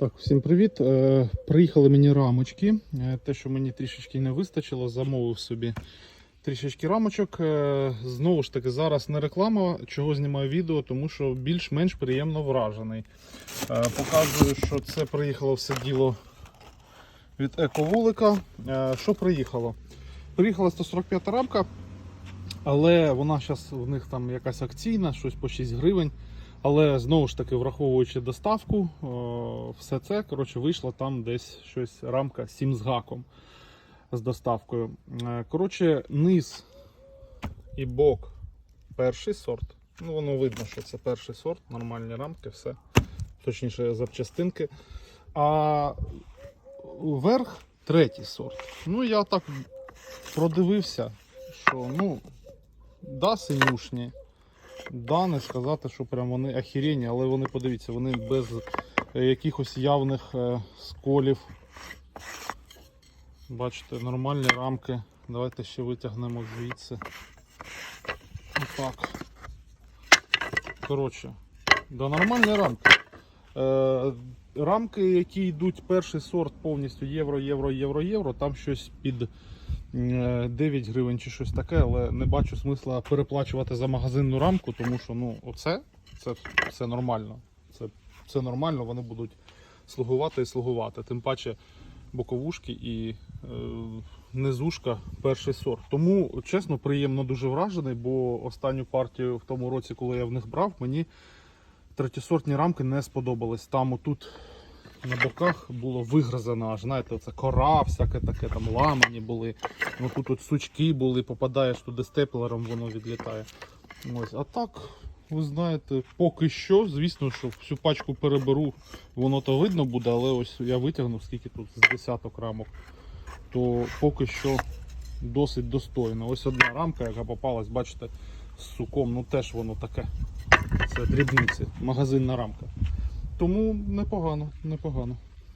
Так, всім привіт. Е, приїхали мені рамочки. Е, те, що мені трішечки не вистачило, замовив собі трішечки рамочок. Е, знову ж таки, зараз не реклама, чого знімаю відео, тому що більш-менш приємно вражений. Показую, що це приїхало все діло від ековулика. Е, що приїхало? Приїхала 145 рамка, але вона зараз в них там якась акційна, щось по 6 гривень. Але знову ж таки, враховуючи доставку, все це коротше, вийшло там десь щось рамка 7 з гаком з доставкою. Е, Коротше, низ і бок перший сорт. Ну, воно видно, що це перший сорт, нормальні рамки, все. Точніше, запчастинки. А верх третій сорт. Ну, я так продивився, що ну, да, синюшні. Да, не сказати, що прям вони охерені, але вони подивіться, вони без е, якихось явних е, сколів. Бачите, нормальні рамки. Давайте ще витягнемо звідси. Отак. Коротше, да, нормальні рамки. Е, рамки, які йдуть перший сорт повністю євро, євро, євро, євро, там щось під 9 гривень чи щось таке, але не бачу смисла переплачувати за магазинну рамку, тому що ну, оце це, це нормально. Це, це нормально, вони будуть слугувати і слугувати. Тим паче боковушки і е, низушка перший сорт. Тому, чесно, приємно дуже вражений, бо останню партію в тому році, коли я в них брав, мені третєсортні рамки не сподобались. Там отут на боках було вигризано, аж знаєте, це кора, всяке таке там ламані були. Ну тут от сучки були, попадаєш туди степлером, воно відлітає. Ось, а так, ви знаєте, поки що, звісно, що всю пачку переберу, воно то видно буде, але ось я витягнув скільки тут з десяток рамок, то поки що досить достойно. Ось одна рамка, яка попалась, бачите, з суком, ну теж воно таке. Це дрібниці, магазинна рамка. Тому непогано, непогано.